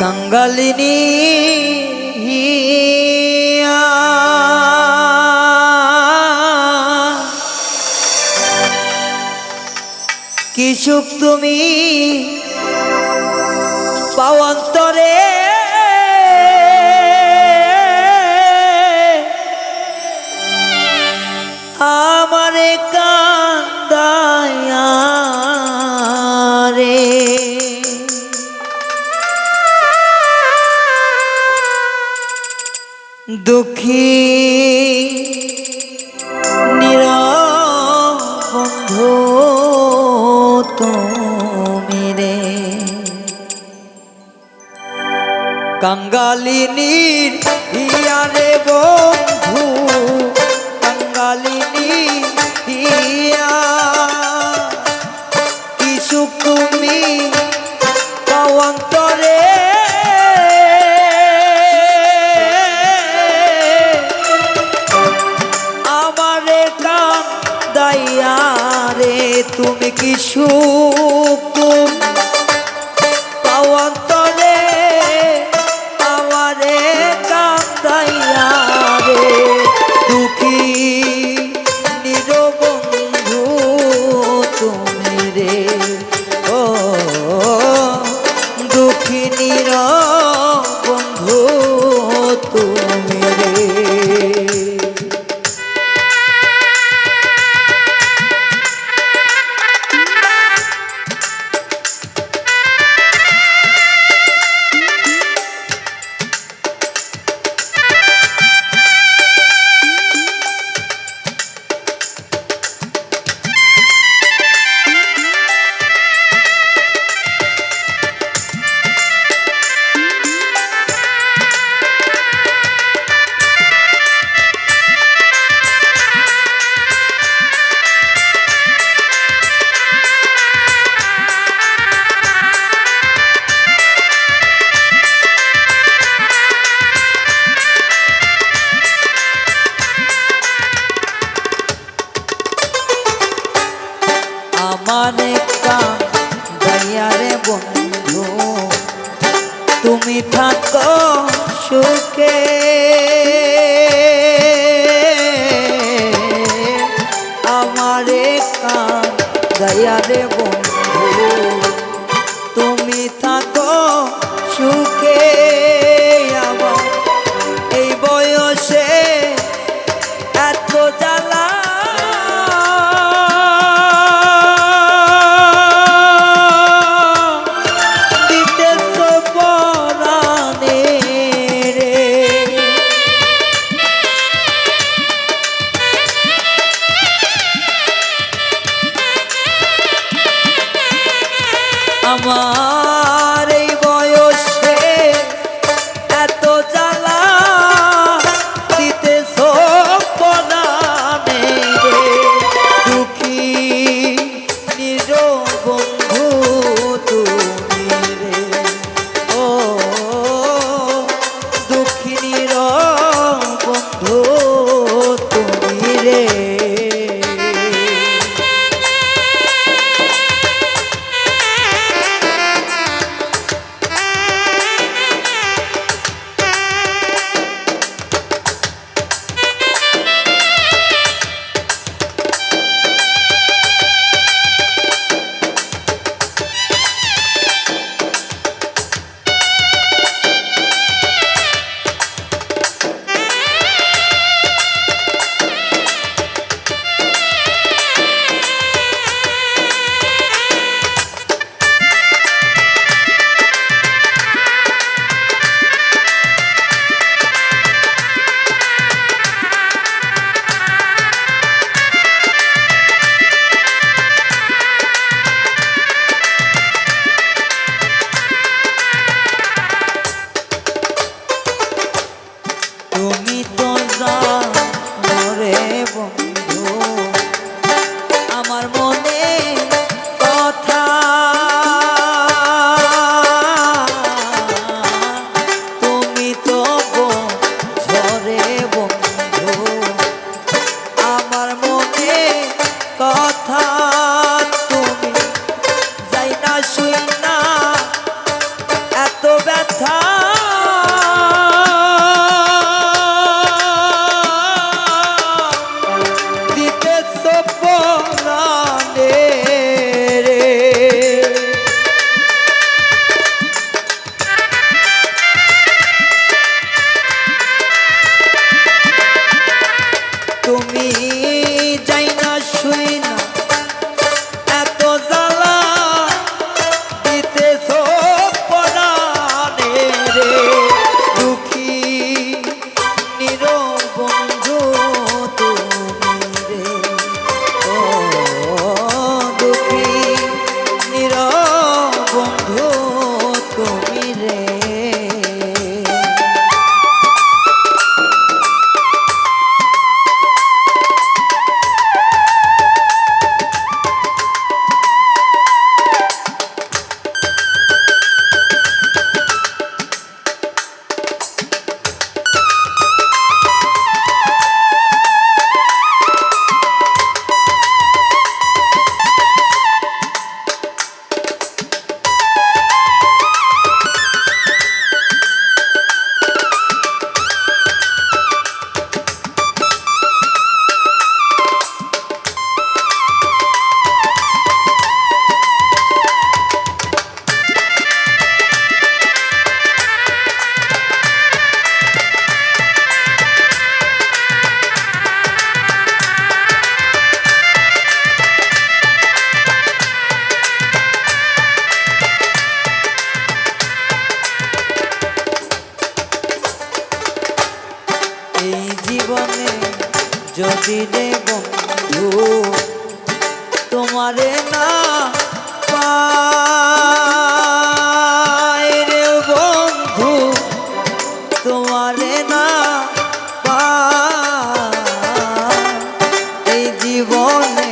কঙ্গলিনী কি সুখ তুমি কঙ্গালিনীর ইয়ারে বন্ধু। কঙ্গালিনী ইয়া কিছু তুমি অন্তরে। আমারে কান দাইয়া তুমি কিছু পারে না। রে বন্ধু তোমারে না এই জীবনে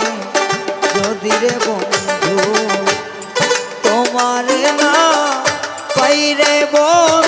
যদি রে বন্ধু তোমারে না পাই বন্ধু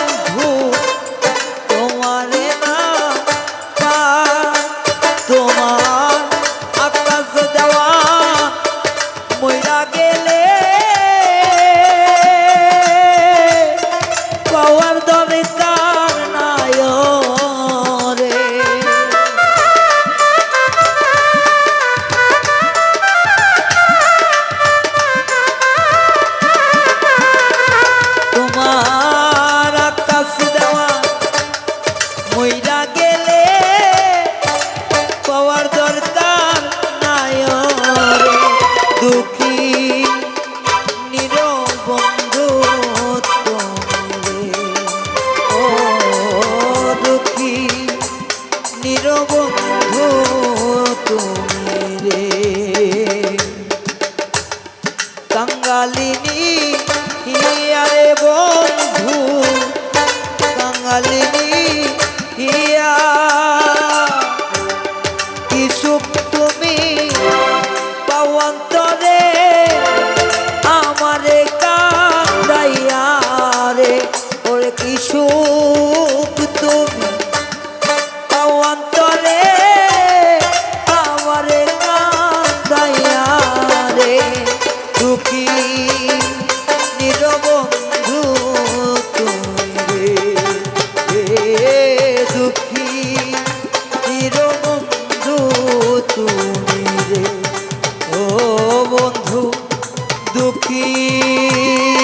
ইসুপ তুমি পাওয়ান্তরে সুখী